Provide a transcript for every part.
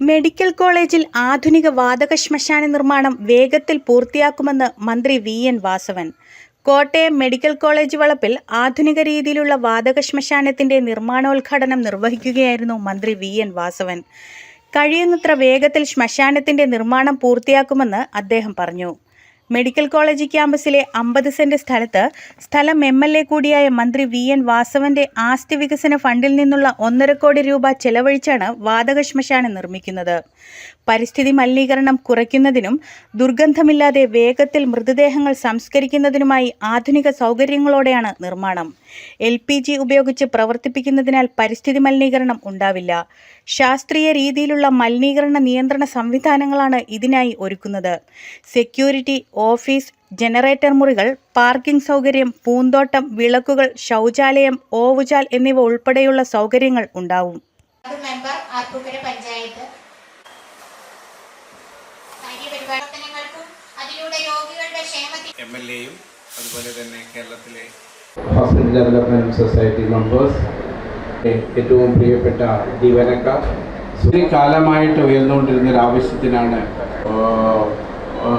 Medical കോളേജിൽ ആധുനിക വാതക ശ്മശാന നിർമ്മാണം വേഗത്തിൽ പൂർത്തിയാക്കുമെന്ന് മന്ത്രി V N Vasavan. Kottayam medical college വളപ്പിൽ ആധുനിക രീതിയിലുള്ള വാതക ശ്മശാനത്തിന്റെ നിർമ്മാണോദ്ഘാടനം നിർവഹിക്കുകയായിരുന്നു മന്ത്രി വി എൻ വാസവൻ. കഴിയുന്നത്ര വേഗത്തിൽ ശ്മശാനത്തിന്റെ നിർമ്മാണം പൂർത്തിയാക്കുമെന്ന് അദ്ദേഹം പറഞ്ഞു. മെഡിക്കൽ കോളേജ് ക്യാമ്പസിലെ അമ്പത് സെന്റ് സ്ഥലത്ത് സ്ഥലം എം എൽ എ കൂടിയായ മന്ത്രി വി എൻ വാസവന്റെ ആസ്തി വികസന ഫണ്ടിൽ നിന്നുള്ള ഒന്നര കോടി രൂപ ചെലവഴിച്ചാണ് വാതക ശ്മശാനം നിർമ്മിക്കുന്നത്. പരിസ്ഥിതി മലിനീകരണം കുറയ്ക്കുന്നതിനും ദുർഗന്ധമില്ലാതെ വേഗത്തിൽ മൃതദേഹങ്ങൾ സംസ്കരിക്കുന്നതിനുമായി ആധുനിക സൗകര്യങ്ങളോടെയാണ് നിർമ്മാണം. എൽ ഉപയോഗിച്ച് പ്രവർത്തിപ്പിക്കുന്നതിനാൽ പരിസ്ഥിതി മലിനീകരണം ഉണ്ടാവില്ല. ശാസ്ത്രീയ രീതിയിലുള്ള മലിനീകരണ നിയന്ത്രണ സംവിധാനങ്ങളാണ് ഇതിനായി ഒരുക്കുന്നത്. സെക്യൂരിറ്റി ഓഫീസ് ജനറേറ്റർ മുറികൾ പാർക്കിംഗ് സൗകര്യം പൂന്തോട്ടം വിളക്കുകൾ ശൗചാലയം ഓവുചാൽ എന്നിവ ഉൾപ്പെടെയുള്ള സൗകര്യങ്ങൾ ഉണ്ടാവും. എം എൽ എയും അതുപോലെ തന്നെ കേരളത്തിലെ ഹോസ്പിറ്റൽ ഡെവലപ്മെന്റ് സൊസൈറ്റി മെമ്പേഴ്സ് ഏറ്റവും പ്രിയപ്പെട്ട ജീവനക്കാർ. ഒത്തിരി കാലമായിട്ട് ഉയർന്നുകൊണ്ടിരുന്ന ഒരു ആവശ്യത്തിനാണ്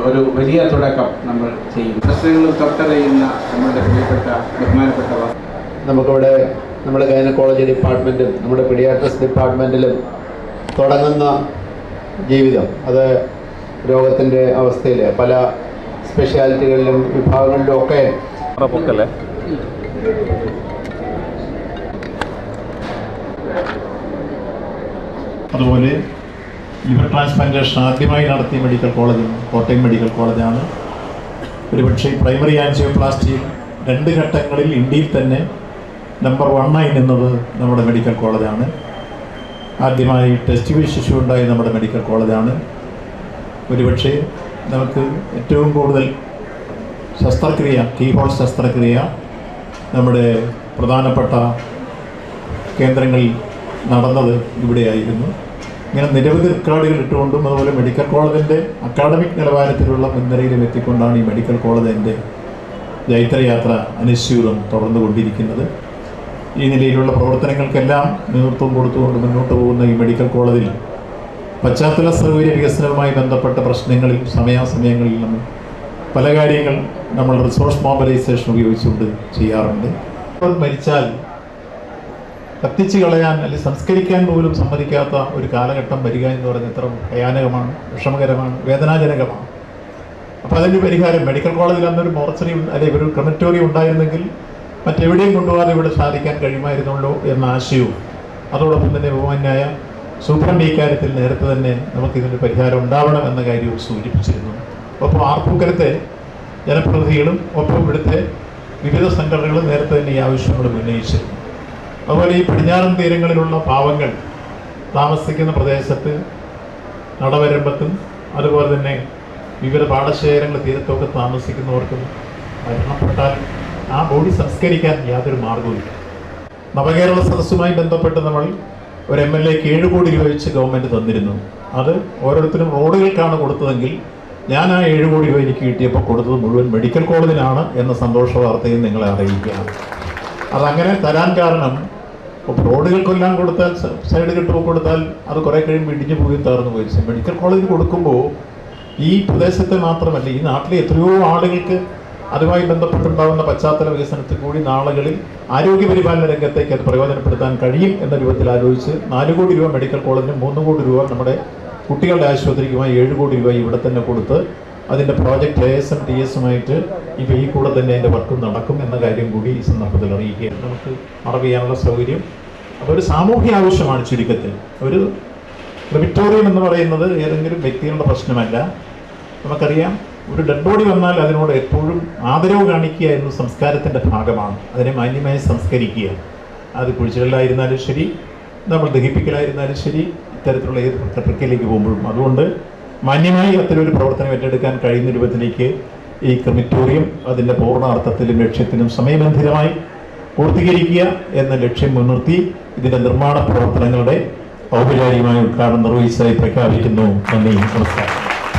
ഒരു വലിയ തുടക്കം നമ്മൾ ചെയ്യുന്നത്. പ്രശ്നങ്ങൾ തൊട്ടറിയുന്ന നമ്മളുടെ പ്രിയപ്പെട്ട ബഹുമാനപ്പെട്ടവർ. നമുക്കിവിടെ നമ്മുടെ ഗൈനക്കോളജി ഡിപ്പാർട്ട്മെന്റും നമ്മുടെ പിഡിയാട്രിക്സ് ഡിപ്പാർട്ട്മെന്റിലും തുടങ്ങുന്ന ജീവിതം. അത് രോഗത്തിന്റെ അവസ്ഥയിൽ പല സ്പെഷ്യാലിറ്റികളിലും വിഭാഗങ്ങളിലും ഒക്കെ അതുപോലെ ലിവർ ട്രാൻസ്പ്ലാന്റേഷൻ ആദ്യമായി നടത്തിയ മെഡിക്കൽ കോളേജ് കോട്ടയം മെഡിക്കൽ കോളേജാണ്. ഒരുപക്ഷെ പ്രൈമറി ആൻജിയോപ്ലാസ്റ്റിയിൽ രണ്ട് ഘട്ടങ്ങളിൽ ഇന്ത്യയിൽ തന്നെ നമ്പർ വണ്ണായി നിന്നത് നമ്മുടെ മെഡിക്കൽ കോളേജാണ്. ആദ്യമായി ടെസ്റ്റ് ബി ശിശു ഉണ്ടായ നമ്മുടെ മെഡിക്കൽ കോളേജാണ്. ഒരുപക്ഷെ നമുക്ക് ഏറ്റവും കൂടുതൽ ശസ്ത്രക്രിയ കീഹോൾ ശസ്ത്രക്രിയ നമ്മുടെ പ്രധാനപ്പെട്ട കേന്ദ്രങ്ങളിൽ നടന്നത് ഇവിടെയായിരുന്നു. ഇങ്ങനെ നിരവധി റെക്കോർഡുകൾ ഇട്ടുകൊണ്ടും അതുപോലെ മെഡിക്കൽ കോളേജിന്റെ അക്കാഡമിക് നിലവാരത്തിലുള്ള മുൻനിരയിലും എത്തിക്കൊണ്ടാണ് ഈ മെഡിക്കൽ കോളേജിന്റെ ജൈത്രയാത്ര തുടർന്നു കൊണ്ടിരിക്കുന്നത് ഈ നിലയിലുള്ള പ്രവർത്തനങ്ങൾക്കെല്ലാം നേതൃത്വം കൊടുത്തുകൊണ്ട് മുന്നോട്ട് പോകുന്ന ഈ മെഡിക്കൽ കോളേജിൽ പശ്ചാത്തല സൗകര്യ വികസനവുമായി ബന്ധപ്പെട്ട പ്രശ്നങ്ങളിൽ സമയാസമയങ്ങളിൽ നമ്മൾ പല കാര്യങ്ങൾ നമ്മൾ റിസോഴ്സ് മോബിലൈസേഷൻ ഉപയോഗിച്ചുകൊണ്ട് ചെയ്യാറുണ്ട്. മരിച്ചാൽ കത്തിച്ച് കളയാൻ അല്ലെങ്കിൽ സംസ്കരിക്കാൻ പോലും സമ്മതിക്കാത്ത ഒരു കാലഘട്ടം വരിക എന്ന് പറയുന്നത് എത്ര ഭയാനകമാണ് വിഷമകരമാണ് വേദനാജനകമാണ്. അപ്പോൾ അതിന്റെ പരിഹാരം മെഡിക്കൽ കോളേജിൽ അന്നൊരു മോർച്ചറി അല്ലെങ്കിൽ ഒരു ക്രമറ്റോറിയം ഉണ്ടായിരുന്നെങ്കിൽ മറ്റെവിടെയും കൊണ്ടുപോകാതെ ഇവിടെ സാധിക്കാൻ കഴിയുമായിരുന്നുള്ളൂ എന്ന ആശയവും. അതോടൊപ്പം തന്നെ ബഹുമാന്യായ സൂപ്രണ്ട് ഇക്കാര്യത്തിൽ നേരത്തെ തന്നെ നമുക്കിതിന് പരിഹാരം ഉണ്ടാവണം എന്ന കാര്യവും സൂചിപ്പിച്ചിരുന്നു. ഒപ്പം ആർപ്പൂക്കരത്തെ ജനപ്രതിനിധികളും ഒപ്പം ഇവിടുത്തെ വിവിധ സംഘടനകളും നേരത്തെ തന്നെ ഈ ആവശ്യങ്ങളും ഉന്നയിച്ചിരുന്നു. അതുപോലെ ഈ പടിഞ്ഞാറൻ തീരങ്ങളിലുള്ള പാവങ്ങൾ താമസിക്കുന്ന പ്രദേശത്ത് നടവരമ്പത്തും അതുപോലെ തന്നെ വിവിധ പാടശേഖരങ്ങൾ തീരത്തൊക്കെ താമസിക്കുന്നവർക്കും മരണപ്പെട്ടാൽ ആ ബോഡി സംസ്കരിക്കാൻ യാതൊരു മാർഗവുമില്ല നവകേരള സദസ്സുമായി ബന്ധപ്പെട്ട് നമ്മൾ ഒരു എം എൽ എക്ക് ഏഴ് കോടി രൂപ വെച്ച് ഗവൺമെന്റ് തന്നിരുന്നു. അത് ഓരോരുത്തരും റോഡുകൾക്കാണ് കൊടുത്തതെങ്കിൽ ഞാൻ ആ ഏഴ് കോടി രൂപ എനിക്ക് കിട്ടിയപ്പോൾ കൊടുത്തത് മുഴുവൻ മെഡിക്കൽ കോളേജിനാണ് എന്ന സന്തോഷ വാർത്തയും നിങ്ങളെ അറിയിക്കുകയാണ്. അതങ്ങനെ തരാൻ കാരണം ഇപ്പോൾ റോഡുകൾക്കെല്ലാം കൊടുത്താൽ സൈഡ് കെട്ടുമ്പോൾ കൊടുത്താൽ അത് കുറേ കഴിയുമ്പോൾ ഇടിഞ്ഞു പോയി തകർന്നു പോയി. മെഡിക്കൽ കോളേജിൽ കൊടുക്കുമ്പോൾ ഈ പ്രദേശത്തെ മാത്രമല്ല ഈ നാട്ടിലെ എത്രയോ ആളുകൾക്ക് അതുമായി ബന്ധപ്പെട്ടുണ്ടാകുന്ന പശ്ചാത്തല വികസനത്തിൽ കൂടി നാളുകളിൽ ആരോഗ്യപരിപാലന രംഗത്തേക്ക് അത് പ്രയോജനപ്പെടുത്താൻ കഴിയും എന്ന രൂപത്തിൽ ആലോചിച്ച് നാല് കോടി രൂപ മെഡിക്കൽ കോളേജിന് മൂന്ന് കോടി രൂപ നമ്മുടെ കുട്ടികളുടെ ആശുപത്രിക്കുമായി ഏഴ് കോടി രൂപ ഇവിടെ തന്നെ കൊടുത്ത് അതിന്റെ പ്രോജക്റ്റ് എ ടി എസുമായിട്ട് ഇപ്പോൾ ഈ കൂടെ തന്നെ അതിന്റെ വർക്ക് നടക്കും എന്ന കാര്യം കൂടി ഈ സന്ദർഭത്തിൽ അറിയിക്കുകയാണ്. നമുക്ക് മറവ് ചെയ്യാനുള്ള സൗകര്യം. ഒരു സാമൂഹ്യ ആവശ്യമാണ് ചുരുക്കത്തിൽ. ഒരു ക്രിമിറ്റോറിയം എന്ന് പറയുന്നത് ഏതെങ്കിലും വ്യക്തികളുടെ പ്രശ്നമല്ല. നമുക്കറിയാം ഒരു ഡെഡ് ബോഡി വന്നാൽ അതിനോട് എപ്പോഴും ആദരവ് കാണിക്കുക എന്ന സംസ്കാരത്തിന്റെ ഭാഗമാണ്. അതിനെ മാന്യമായി സംസ്കരിക്കുക. അത് കുഴിച്ചുകളിലായിരുന്നാലും ശരി നമ്മൾ ദഹിപ്പിക്കലായിരുന്നാലും ശരി ഇത്തരത്തിലുള്ള ഏത് പ്രക്രിയയിലേക്ക് പോകുമ്പോഴും. അതുകൊണ്ട് മാന്യമായി അത്തരമൊരു പ്രവർത്തനം ഏറ്റെടുക്കാൻ കഴിയുന്ന രൂപത്തിലേക്ക് ഈ ക്രിമിറ്റോറിയം അതിന്റെ പൂർണാർത്ഥത്തിലും ലക്ഷ്യത്തിനും സമയബന്ധിതമായി പൂർത്തീകരിക്കുക എന്ന ലക്ഷ്യം മുൻനിർത്തി ഇതിന്റെ നിർമ്മാണ പ്രവർത്തനങ്ങളുടെ ഔപചാരികമായ ഉദ്ഘാടനം നിർവഹിച്ചതായി പ്രഖ്യാപിക്കുന്നു. നന്ദി. നമസ്കാരം.